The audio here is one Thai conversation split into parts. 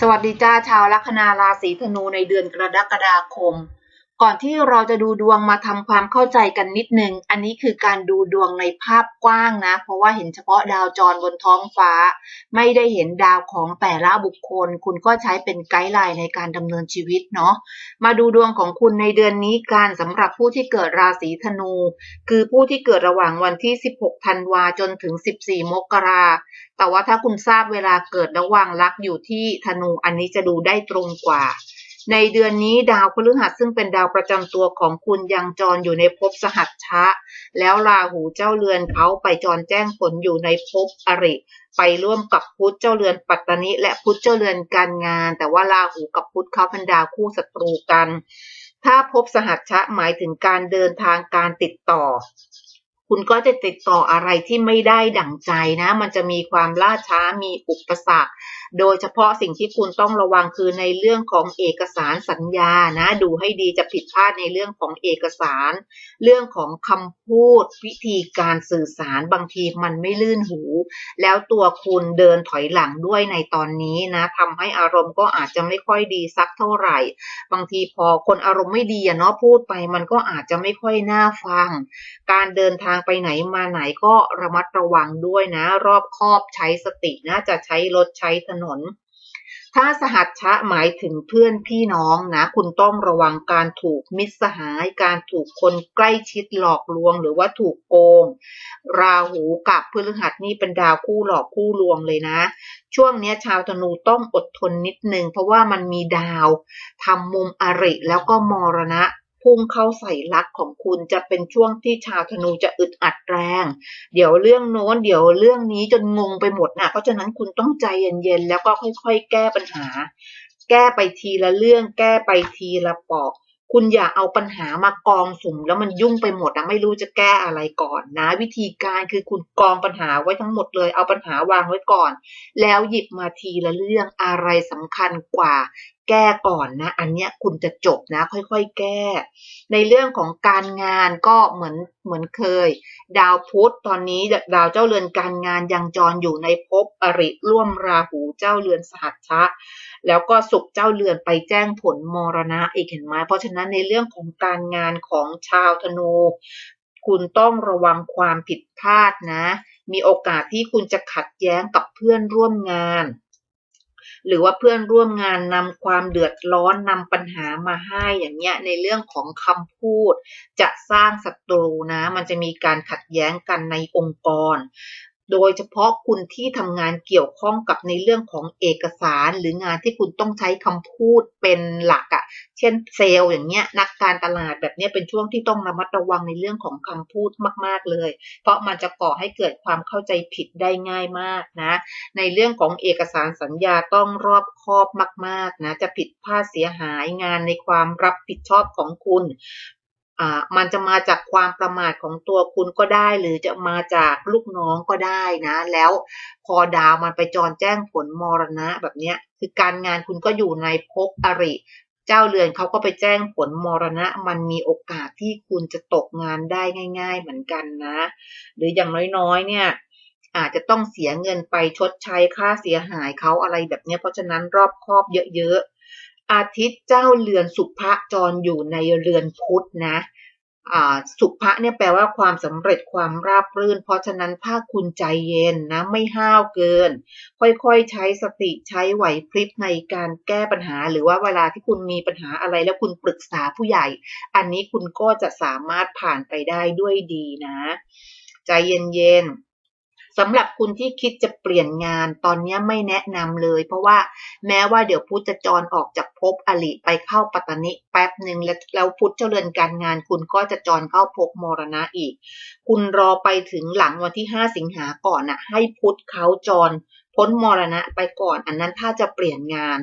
สวัสดีจ้าชาวลัคนาราศีธนูในเดือนกรกฎาคม ก่อนที่เราจะดูดวงมาทำความเข้าใจกันนิดนึง อันนี้คือการดูดวงในภาพกว้างนะ เพราะว่าเห็นเฉพาะดาวจรบนท้องฟ้า ไม่ได้เห็นดาวของแต่ละบุคคล คุณก็ใช้เป็นไกด์ไลน์ในการดำเนินชีวิตเนาะ มาดูดวงของคุณในเดือนนี้กันสำหรับผู้ที่เกิดราศีธนู คือผู้ที่เกิดระหว่างวันที่ 16 ธันวาจนถึง 14 มกราแต่ว่าถ้าคุณทราบเวลาเกิดระหว่างลักอยู่ที่ธนูอันนี้จะดูได้ตรงกว่า ในเดือนนี้ดาวพฤหัสซึ่งเป็นดาวประจำตัวของคุณยังจรอยู่ในภพสหัชชะ แล้วราหูเจ้าเรือนเขาไปจรแจ้งผลอยู่ในภพอริ ไปร่วมกับพุธเจ้าเรือนปัตตนิและพุธเจ้าเรือนการงาน แต่ว่าราหูกับพุธเขาพันดาวคู่ศัตรูกัน ถ้าพบสหัชชะหมายถึงการเดินทางการติดต่อ คุณก็จะติดต่ออะไรที่ไม่ได้ดั่งใจนะ มันจะมีความล่าช้ามีอุปสรรค โดยเฉพาะสิ่งที่คุณต้องระวังคือในเรื่องของเอกสารสัญญานะ ดูให้ดีจะผิดพลาดในเรื่องของเอกสาร เรื่องของคำพูด วิธีการสื่อสารบางทีมันไม่ลื่นหู แล้วตัวคุณเดินถอยหลังด้วยในตอนนี้นะทำให้อารมณ์ก็อาจจะไม่ค่อยดีสักเท่าไหร่ บางทีพอคนอารมณ์ไม่ดีเนาะพูดไป มันก็อาจจะไม่ค่อยน่าฟัง การเดินทางไปไหนมาไหนก็ระมัดระวังด้วยนะ รอบคอบใช้สตินะจะใช้รถใช้ถนน ถ้าสหัชชะหมายถึงเพื่อนพี่น้องนะ คุณต้องระวังการถูกมิตรสหาย การถูกคนใกล้ชิดหลอกลวง หรือว่าถูกโกง ราหูกับพฤหัสนี่เป็นดาวคู่หลอกคู่ลวงเลยนะช่วงนี้ชาวธนูต้องอดทนนิดนึง เพราะว่ามันมีดาวทำมุมอริแล้วก็มรณะ พุ่งเข้าใส่ลักของคุณจะเป็นช่วงที่ชาวธนูจะอึดอัดแรง เดี๋ยวเรื่องโน้นเดี๋ยวเรื่องนี้จนงงไปหมดนะเพราะฉะนั้นคุณต้องใจเย็นๆแล้วก็ค่อยๆ แก้ปัญหา แก้ไปทีละเรื่อง แก้ไปทีละปอก คุณอย่าเอาปัญหามากองสุ่มแล้วมันยุ่งไปหมดนะไม่รู้จะแก้อะไรก่อนนะ วิธีการคือคุณกองปัญหาไว้ทั้งหมดเลยเอาปัญหาวางไว้ก่อน แล้วหยิบมาทีละเรื่องอะไรสำคัญกว่า แก้ก่อนนะ อันเนี้ยคุณจะจบนะ ค่อยๆแก้ ในเรื่องของการงานก็เหมือนเหมือนเคย ดาวพุธตอนนี้ดาวเจ้าเรือนการงานยังจรอยู่ในภพอริร่วมราหูเจ้าเรือนสหัชชะ แล้วก็สุขเจ้าเรือนไปแจ้งผลมรณะอีกเห็นไหมเพราะฉะนั้นในเรื่องของการงานของชาวธนู คุณต้องระวังความผิดพลาดนะ มีโอกาสที่คุณจะขัดแย้งกับเพื่อนร่วมงาน หรือว่าเพื่อนร่วมงานนำความเดือดร้อนนำปัญหามาให้อย่างเงี้ยในเรื่องของคำพูด จะสร้างศัตรูนะ มันจะมีการขัดแย้งกันในองค์กร โดยเฉพาะคุณที่ทำงานเกี่ยวข้องกับในเรื่องของเอกสาร หรืองานที่คุณต้องใช้คำพูดเป็นหลักอะ่ะ เช่นเซลล์อย่างเงี้ยนักการตลาดแบบเนี้ยเป็นช่วงที่ต้องระมัดระวังในเรื่องของคำพูดมาก ๆเลย เพราะมันจะก่อให้เกิดความเข้าใจผิดได้ง่ายมากนะ ในเรื่องของเอกสารสัญญาต้องรอบคอบมาก ๆนะจะผิดพลาดเสียหายงานในความรับผิดชอบของคุณ มันจะมาจากความประมาทของตัวคุณก็ได้ หรือจะมาจากลูกน้องก็ได้นะ แล้วพอดาวมันไปจรแจ้งผลมรณะแบบเนี้ยคือการงานคุณก็อยู่ในภพอริ เจ้าเรือนเขาก็ไปแจ้งผลมรณะ มันมีโอกาสที่คุณจะตกงานได้ง่าย ๆ เหมือนกันนะ หรืออย่างน้อยๆ เนี่ยอาจจะต้องเสียเงินไปชดใช้ค่าเสียหายเขาอะไรแบบนี้เพราะฉะนั้นรอบคอบเยอะๆ อาทิตย์เจ้าเรือนสุภะจรอยู่ในเรือนพุธนะสุภะเนี่ยแปลว่าความสำเร็จความราบรื่น เพราะฉะนั้นถ้าคุณใจเย็นนะไม่ห้าวเกิน ค่อยๆใช้สติใช้ไหวพริบในการแก้ปัญหา หรือว่าเวลาที่คุณมีปัญหาอะไรแล้วคุณปรึกษาผู้ใหญ่ อันนี้คุณก็จะสามารถผ่านไปได้ด้วยดีนะ ใจเย็นๆ สำหรับคุณที่คิดจะเปลี่ยนงานตอนนี้ไม่แนะนำเลย เพราะว่าแม้ว่าเดี๋ยวพุทธจะจรออกจากภพอริไปเข้าปัตตนิแป๊บหนึ่งแล้วแล้วพุทธเจริญการงาน คุณก็จะจรเข้าภพมรณะอีก คุณรอไปถึงหลังวันที่ 5 สิงหาก่อนนะให้พุทธเขาจรพ้นมรณะไปก่อน อันนั้นถ้าจะเปลี่ยนงาน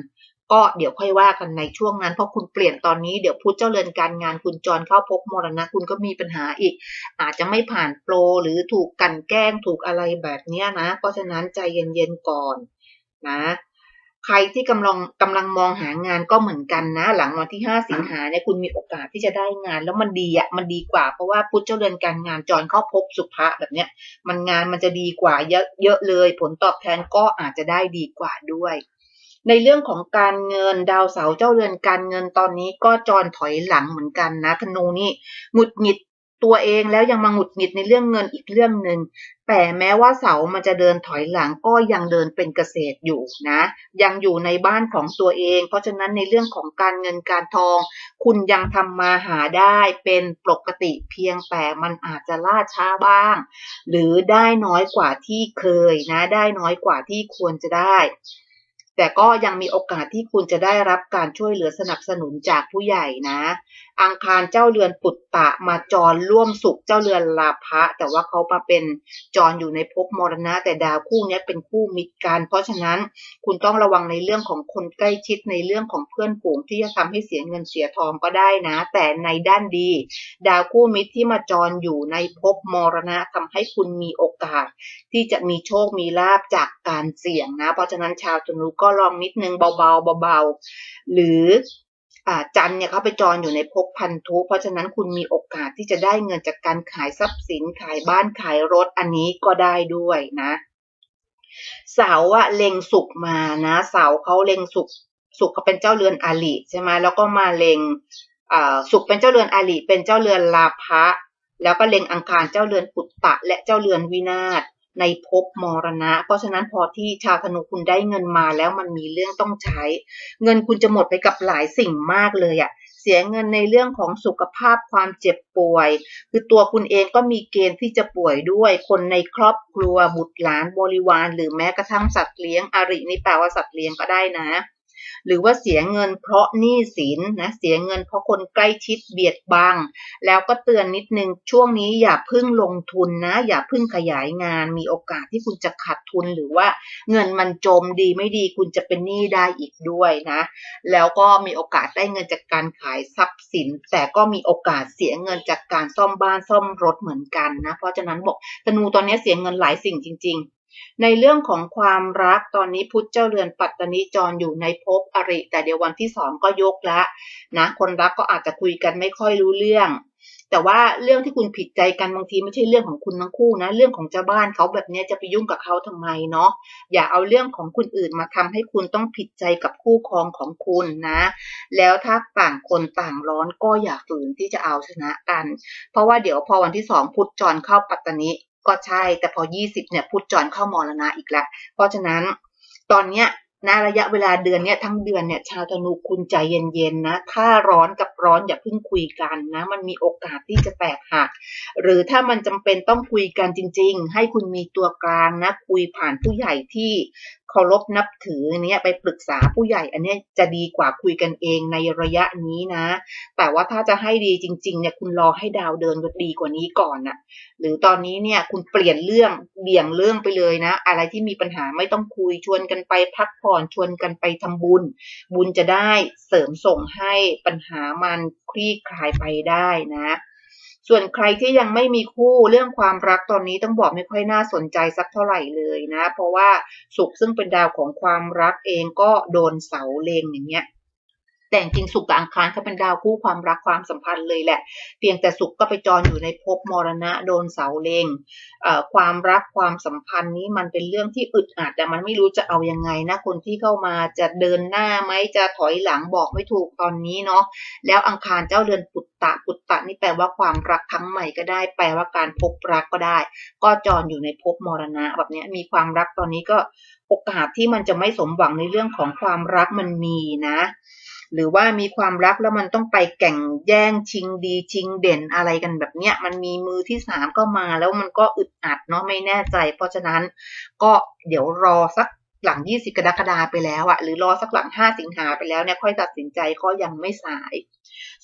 ก็เดี๋ยวค่อยว่ากันในช่วงนั้น เพราะคุณเปลี่ยนตอนนี้เดี๋ยวพุธเจ้าเรือนการงานคุณจรเข้าพบมรณะคุณก็มีปัญหาอีก อาจจะไม่ผ่านโปรหรือถูกกันแกล้งถูกอะไรแบบเนี้ยนะ เพราะฉะนั้นใจเย็นๆก่อนนะใครที่กำลังกำลังมองหางานก็เหมือนกันนะ หลังวันที่ 5 สิงหาเนี่ยคุณมีโอกาสที่จะได้งาน แล้วมันดีอะมันดีกว่าเพราะว่าพุทธเจ้าเรือนการงานจรเข้าพบสุภะแบบเนี้ย มันงานมันจะดีกว่าเยอะเยอะเลย ผลตอบแทนก็อาจจะได้ดีกว่าด้วย ในเรื่องของการเงินดาวเสาร์เจ้าเรือนการเงินตอนนี้ก็จรถอยหลังเหมือนกันนะธนูนี่หงุดหงิดตัวเองแล้วยังมาหงุดหงิดในเรื่องเงินอีกเรื่องหนึ่งแต่แม้ว่าเสามันจะเดินถอยหลังก็ยังเดินเป็นเกษตรอยู่นะ ยังอยู่ในบ้านของตัวเอง เพราะฉะนั้นในเรื่องของการเงินการทอง คุณยังทำมาหาได้เป็นปกติเพียงแต่มันอาจจะล่าช้าบ้าง หรือได้น้อยกว่าที่เคยนะ ได้น้อยกว่าที่ควรจะได้ แต่ก็ยังมีโอกาสที่คุณจะได้รับการช่วยเหลือสนับสนุนจากผู้ใหญ่นะอังคารเจ้าเรือนปุตตะมาจรร่วมสุขเจ้าเรือนลาภะแต่ว่าเขามาเป็นจรอยู่ในภพมรณะ แต่ดาวคู่นี้เป็นคู่มิตรกัน เพราะฉะนั้นคุณต้องระวังในเรื่องของคนใกล้ชิดในเรื่องของเพื่อนฝูงที่จะทำให้เสียเงินเสียทองก็ได้นะ แต่ในด้านดี ดาวคู่มิตรที่มาจรอยู่ในภพมรณะทำให้คุณมีโอกาส ที่จะมีโชคมีลาบจากการเสี่ยงนะ เพราะฉะนั้นชาวธนูก็ลองนิดนึงเบาๆเบาๆหรือ จันเนี่ยเขาไปจรอยู่ในภพพันธุเพราะฉะนั้นคุณมีโอกาสที่จะได้เงินจากการขายทรัพย์สินขายบ้านขายรถอันนี้ก็ได้ด้วยนะ เสาอะเล็งสุกมานะ เสาเขาเล็งสุกสุกเขาเป็นเจ้าเรือนอาลีใช่ไหมแล้วก็มาเล็งอ่าสุกเป็นเจ้าเรือนอาลีเป็นเจ้าเรือนลาภะแล้วก็เล็งอังคารเจ้าเรือนปุตตะ และเจ้าเรือนวินาศ ในภพมรณะ เพราะฉะนั้นพอที่ชาวธนูคุณได้เงินมาแล้วมันมีเรื่องต้องใช้ เงินคุณจะหมดไปกับหลายสิ่งมากเลยอะเสียเงินในเรื่องของสุขภาพความเจ็บป่วย คือตัวคุณเองก็มีเกณฑ์ที่จะป่วยด้วย คนในครอบครัวบุตรหลานบริวาร หรือแม้กระทั่งสัตว์เลี้ยงอรินี่แปลว่าสัตว์เลี้ยงก็ได้นะ หรือว่าเสียเงินเพราะหนี้สินนะเสียเงินเพราะคนใกล้ชิดเบียดบัง แล้วก็เตือนนิดนึงช่วงนี้อย่าพึ่งลงทุนนะ อย่าพึ่งขยายงาน มีโอกาสที่คุณจะขาดทุนหรือว่าเงินมันจมดีไม่ดีคุณจะเป็นหนี้ได้อีกด้วยนะ แล้วก็มีโอกาสได้เงินจากการขายทรัพย์สิน แต่ก็มีโอกาสเสียเงินจากการซ่อมบ้านซ่อมรถเหมือนกันนะเพราะฉะนั้นบอกธนูตอนนี้เสียเงินหลายสิ่งจริง ในเรื่องของความรักตอนนี้พุธเจ้าเรือนปัตตนิจรอยู่ในภพอริ แต่เดี๋ยววันที่สองก็ยกละนะคนรักก็อาจจะคุยกันไม่ค่อยรู้เรื่อง แต่ว่าเรื่องที่คุณผิดใจกันบางทีไม่ใช่เรื่องของคุณทั้งคู่นะ เรื่องของเจ้าบ้านเขาแบบนี้จะไปยุ่งกับเขาทำไมเนาะอย่าเอาเรื่องของคนอื่นมาทำให้คุณต้องผิดใจกับคู่ครองของคุณนะ แล้วถ้าต่างคนต่างร้อนก็อย่าฝืนที่จะเอาชนะกัน เพราะว่าเดี๋ยวพอวันที่สองพุธจรเข้าปัตตนิ ก็ใช่ แต่พอ 20 เนี่ยพุธจรเข้ามรณะอีกแล้ว เพราะฉะนั้นตอนเนี้ยนะระยะเวลาเดือนเนี่ยทั้งเดือนเนี่ยชาวธนูคุณใจเย็นๆนะ ถ้าร้อนกับร้อนอย่าเพิ่งคุยกันนะ มันมีโอกาสที่จะแตกหัก หรือถ้ามันจำเป็นต้องคุยกันจริง ๆ ให้คุณมีตัวกลางนะคุยผ่านผู้ใหญ่ที่ เคารพนับถือเนี้ยไปปรึกษาผู้ใหญ่ อันนี้จะดีกว่าคุยกันเองในระยะนี้นะ แต่ว่าถ้าจะให้ดีจริงๆเนี่ยคุณรอให้ดาวเดินดีกว่านี้ก่อนน่ะหรือตอนนี้เนี่ยคุณเปลี่ยนเรื่องเบี่ยงเรื่องไปเลยนะ อะไรที่มีปัญหาไม่ต้องคุยชวนกันไปพักผ่อนชวนกันไปทำบุญ บุญจะได้เสริมส่งให้ปัญหามันคลี่คลายไปได้นะ ส่วนใครที่ยังไม่มีคู่เรื่องความรักตอนนี้ต้องบอกไม่ค่อยน่าสนใจสักเท่าไหร่เลยนะ เพราะว่าสุขซึ่งเป็นดาวของความรักเองก็โดนเสาเลงอย่างเงี้ย แต่จริงสุขกับอังคารเขาเป็นดาวคู่ความรักความสัมพันธ์เลยแหละ เพียงแต่สุขก็ไปจรอยู่ในภพมรณะโดนเสาเลงเอ่อความรักความสัมพันธ์นี้มันเป็นเรื่องที่อึดอัดแต่มันไม่รู้จะเอายังไงนะคนที่เข้ามาจะเดินหน้าไหมจะถอยหลังบอกไม่ถูกตอนนี้เนาะแล้วอังคารเจ้าเรือนปุตตะปุตตะนี่แปลว่าความรักครั้งใหม่ก็ได้ แปลว่าการพบรักก็ได้ ก็จรอยู่ในภพมรณะ แบบนี้มีความรักตอนนี้ก็โอกาสที่มันจะไม่สมหวังในเรื่องของความรักมันมีนะ หรือว่ามีความรักแล้วมันต้องไปแข่งแย่งชิงดีชิงเด่นอะไรกันแบบเนี้ย มันมีมือที่สามก็มาแล้วมันก็อึดอัดเนาะไม่แน่ใจ เพราะฉะนั้นก็เดี๋ยวรอสักหลัง 20 กรกฎาไปแล้วอะหรือรอสักหลัง 5 สิงหาไปแล้วเนี่ยค่อยตัดสินใจก็ยังไม่สาย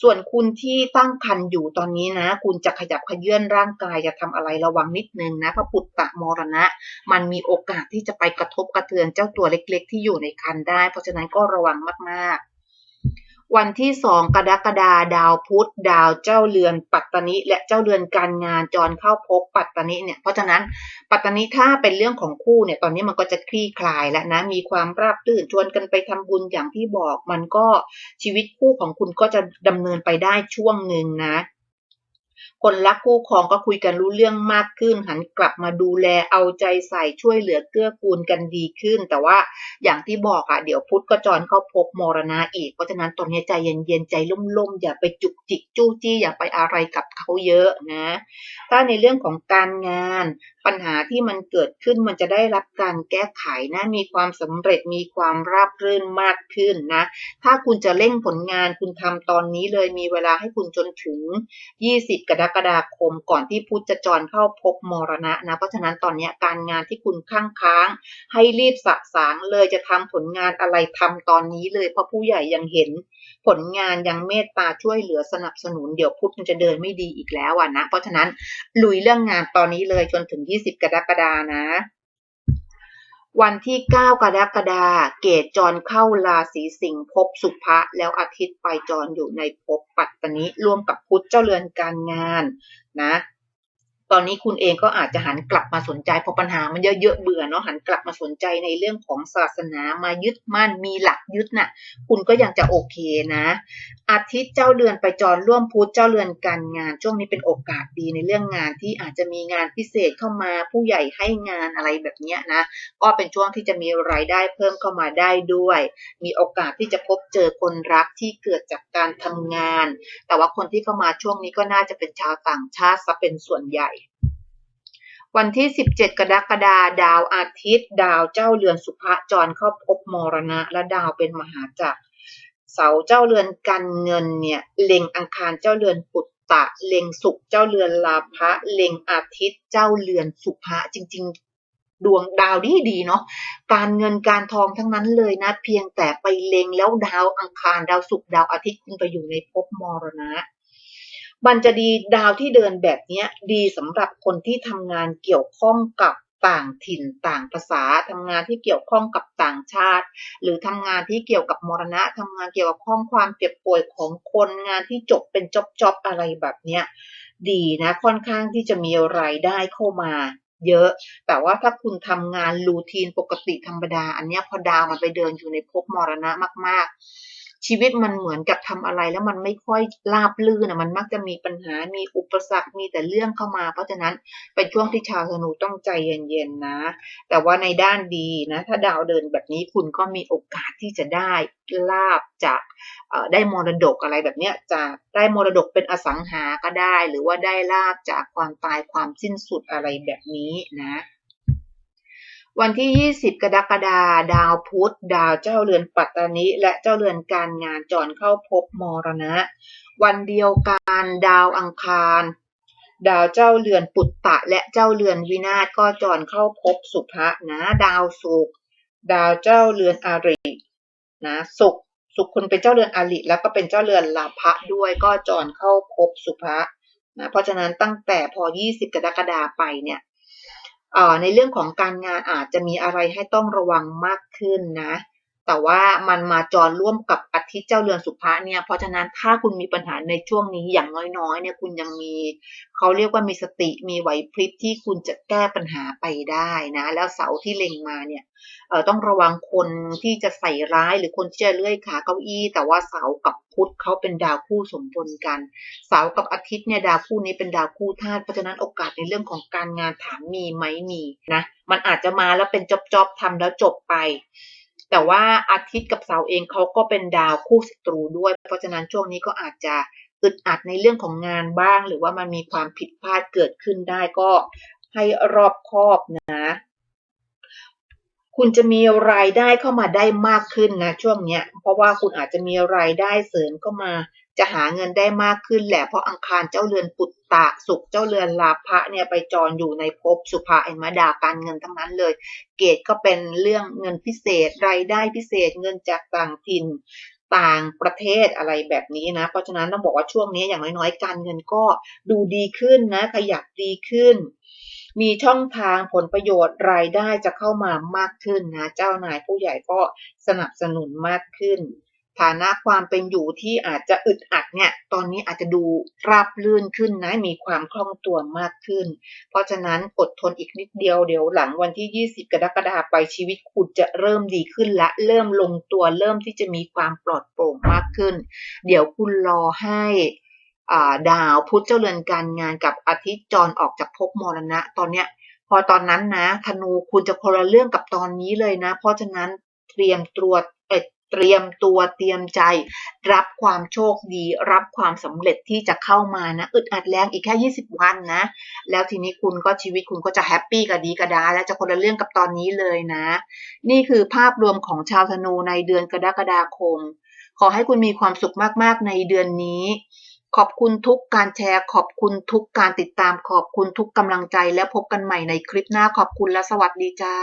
ส่วนคุณที่ตั้งครรภ์อยู่ตอนนี้นะ คุณจะขยับขยื่นร่างกายจะทำอะไรระวังนิดนึงนะพระปุตตะมรณะ มันมีโอกาสที่จะไปกระทบกระเทือนเจ้าตัวเล็ก ๆ ที่อยู่ในครรภ์ได้ เพราะฉะนั้นก็ระวังมากๆ วันที่สองกรกฎาดาวพุธดาวเจ้าเรือนปัตตนิและเจ้าเรือนการงานจรเข้าพบปัตตนิเนี่ยเพราะฉะนั้นปัตตนิถ้าเป็นเรื่องของคู่เนี่ยตอนนี้มันก็จะคลี่คลายแล้วนะมีความราบรื่นชวนกันไปทำบุญอย่างที่บอกมันก็ชีวิตคู่ของคุณก็จะดำเนินไปได้ช่วงหนึ่งนะ คนรักคู่ครองก็คุยกันรู้เรื่องมากขึ้น หันกลับมาดูแลเอาใจใส่ช่วยเหลือเกื้อกูลกันดีขึ้น แต่ว่าอย่างที่บอกอะเดี๋ยวพุทธก็จรเข้าพบมรณะอีกเพราะฉะนั้นตอนนี้ใจเย็นๆใจล่มๆอย่าไปจุกจิกจู้จี้อย่าไปอะไรกับเขาเยอะนะ ถ้าในเรื่องของการงานปัญหาที่มันเกิดขึ้นมันจะได้รับการแก้ไขนะมีความสำเร็จมีความราบรื่นมากขึ้นนะ ถ้าคุณจะเร่งผลงานคุณทำตอนนี้เลยมีเวลาให้คุณจนถึง 20กรกฎาคมก่อนที่พุธจะจรเข้าพบมรณะนะ เพราะฉะนั้นตอนนี้การงานที่คุณค้างค้าง ให้รีบสะสางเลยจะทำผลงานอะไรทำตอนนี้เลยเพราะผู้ใหญ่ยังเห็นผลงานยังเมตตาช่วยเหลือสนับสนุนเดี๋ยวพุธมันจะเดินไม่ดีอีกแล้วอะนะ เพราะฉะนั้นลุยเรื่องงานตอนนี้เลยจนถึง 20 กรกฎานะ วันที่ 9 กรกฎาเกตจรเข้าราศีสิงห์ภพสุภะแล้วอาทิตย์ไปจรอยู่ในภพปัตตนิร่วมกับพุธเจ้าเรือนการงานนะ ตอนนี้คุณเองก็อาจจะหันกลับมาสนใจพราะปัญหามันเยอะๆเบื่อเนาะหันกลับมาสนใจในเรื่องของศาสนามายึดมั่นมีหลักยึดน่ะ คุณก็ยังจะโอเคนะ อาทิตย์เจ้าเรือนไปจรร่วมพุธเจ้าเรือนการงาน ช่วงนี้เป็นโอกาสดีในเรื่องงานที่อาจจะมีงานพิเศษเข้ามาผู้ใหญ่ให้งานอะไรแบบเนี้ยนะก็เป็นช่วงที่จะมีรายได้เพิ่มเข้ามาได้ด้วย มีโอกาสที่จะพบเจอคนรักที่เกิดจากการทำงาน แต่ว่าคนที่เข้ามาช่วงนี้ก็น่าจะเป็นชาวต่างชาติซะเป็นส่วนใหญ่วันที่ 17 กรกฎาคมดาวอาทิตย์ ดาวเจ้าเรือนสุภะจรเข้าพบมรณะ และดาวเป็นมหาจักรเสาเจ้าเรือนการเงินเนี่ยเล็งอังคารเจ้าเรือนปุตตะเล็งศุกร์เจ้าเรือนลาภะเล็งอาทิตย์เจ้าเรือนสุภะจริง ๆ ดวงดาวดีดีๆเนาะการเงินการทองทั้งนั้นเลยนะ เพียงแต่ไปเล็งแล้วดาวอังคารดาวศุกร์ดาวอาทิตย์คุณไปอยู่ในภพมรณะ มันจะดีดาวที่เดินแบบนี้ดีสำหรับคนที่ทำงานเกี่ยวข้องกับต่างถิ่นต่างภาษาทำงานที่เกี่ยวข้องกับต่างชาติ หรือทำงานที่เกี่ยวกับมรณะทำงานเกี่ยวกับข้องความเจ็บป่วยของคนงานที่จบเป็นจ็อบจอบๆอะไรแบบเนี้ยดีนะค่อนข้างที่จะมีรายได้เข้ามาเยอะ แต่ว่าถ้าคุณทำงานรูทีนปกติธรรมดา อันนี้พอดาวมันไปเดินอยู่ในภพมรณะมากๆ ชีวิตมันเหมือนกับทำอะไรแล้วมันไม่ค่อยราบรื่นนะมันมักจะมีปัญหา มีอุปสรรค มีแต่เรื่องเข้ามา เพราะฉะนั้นเป็นช่วงที่ชาวธนูต้องใจเย็นๆนะ แต่ว่าในด้านดีนะ ถ้าดาวเดินแบบนี้คุณก็มีโอกาสที่จะได้ลาบจากได้มรดกอะไรแบบเนี้ยจะได้มรดกเป็นอสังหาก็ได้ หรือว่าได้ลาบจากความตายความสิ้นสุดอะไรแบบนี้นะ วันที่ 20 กรกฎาคมดาวพุธ ดาวเจ้าเรือนปัตตานิ และเจ้าเรือนการงานจรเข้าพบมรณะ วันเดียวกันดาวอังคาร ดาวเจ้าเรือนปุตตะ และเจ้าเรือนวินาศก็จรเข้าพบสุภะนะ ดาวศุกดาวเจ้าเรือนอารินะศุกร์ศุกคุณเป็นเจ้าเรือนอาริแล้วก็เป็นเจ้าเรือนลาภะด้วยก็จรเข้าพบสุภะนะเพราะฉะนั้นตั้งแต่พอ 20 กรกฎาคมไปเนี่ย ในเรื่องของการงานอาจจะมีอะไรให้ต้องระวังมากขึ้นนะ แต่ว่ามันมาจรร่วมกับอาทิตย์เจ้าเรือนสุภะเนี่ย เพราะฉะนั้นถ้าคุณมีปัญหาในช่วงนี้อย่างน้อยๆ เนี่ยคุณยังมีเขาเรียกว่ามีสติมีไหวพริบที่คุณจะแก้ปัญหาไปได้นะ แล้วเสาที่เล็งมาเนี่ยเอ่อต้องระวังคนที่จะใส่ร้ายหรือคนที่จะเลื่อยขาเก้าอี้ แต่ว่าเสากับพุธเขาเป็นดาวคู่สมพลกัน เสากับอาทิตย์เนี่ยดาวคู่นี้เป็นดาวคู่ธาตุเพราะฉะนั้นโอกาสในเรื่องของการงานถามมีไหมมีนะมันอาจจะมาแล้วเป็นจอบๆทำแล้วจบไป แต่ว่าอาทิตย์กับเสาร์เองเขาก็เป็นดาวคู่ศัตรูด้วย เพราะฉะนั้นช่วงนี้ก็อาจจะอึดอัดในเรื่องของงานบ้าง หรือว่ามันมีความผิดพลาดเกิดขึ้นได้ก็ให้รอบคอบนะ คุณจะมีรายได้เข้ามาได้มากขึ้นนะช่วงเนี้ย เพราะว่าคุณอาจจะมีรายได้เสริมเข้ามา จะหาเงินได้มากขึ้นแหละเพราะอังคารเจ้าเรือนปุตตะสุขเจ้าเรือนลาภะเนี่ยไปจรอยู่ในภพสุภาเอ็นมาดาการเงินทั้งนั้นเลย เกตก็เป็นเรื่องเงินพิเศษรายได้พิเศษเงินจากต่างถิ่นต่างประเทศอะไรแบบนี้นะ เพราะฉะนั้นต้องบอกว่าช่วงนี้อย่างน้อยๆ การเงินก็ดูดีขึ้นนะ ขยับดีขึ้น มีช่องทางผลประโยชน์รายได้จะเข้ามามากขึ้นนะเจ้านายผู้ใหญ่ก็สนับสนุนมากขึ้น ฐานะความเป็นอยู่ที่อาจจะอึดอัดเนี่ยตอนนี้อาจจะดูราบลื่นขึ้นนะมีความคล่องตัวมากขึ้น เพราะฉะนั้นอดทนอีกนิดเดียวเดี๋ยวหลังวันที่ 20 กรกฎาคมไปชีวิตคุณจะเริ่มดีขึ้นและเริ่มลงตัวเริ่มที่จะมีความปลอดโปร่งมากขึ้น เดี๋ยวคุณรอให้ ดาวพุธเจ้าเรือนการงานกับอาทิตย์จรออกจากภพมรณะ ตอนเนี้ย พอตอนนั้นนะธนูคุณจะคนละเรื่องกับตอนนี้เลยนะ เพราะฉะนั้นเตรียมตัวเอยเตรียมตัวเตรียมใจ รับความโชคดี รับความสำเร็จที่จะเข้ามานะอึดอัดแรงอีกแค่ 20 วันนะ แล้วทีนี้คุณก็ชีวิตคุณก็จะแฮปปี้กับดีกระดา และจะคนละเรื่องกับตอนนี้เลยนะ นี่คือภาพรวมของชาวธนูในเดือนกรกฎาคม ขอให้คุณมีความสุขมากๆในเดือนนี้ ขอบคุณทุกการแชร์ ขอบคุณทุกการติดตาม ขอบคุณทุกกำลังใจ และพบกันใหม่ในคลิปหน้า ขอบคุณและสวัสดีจ้า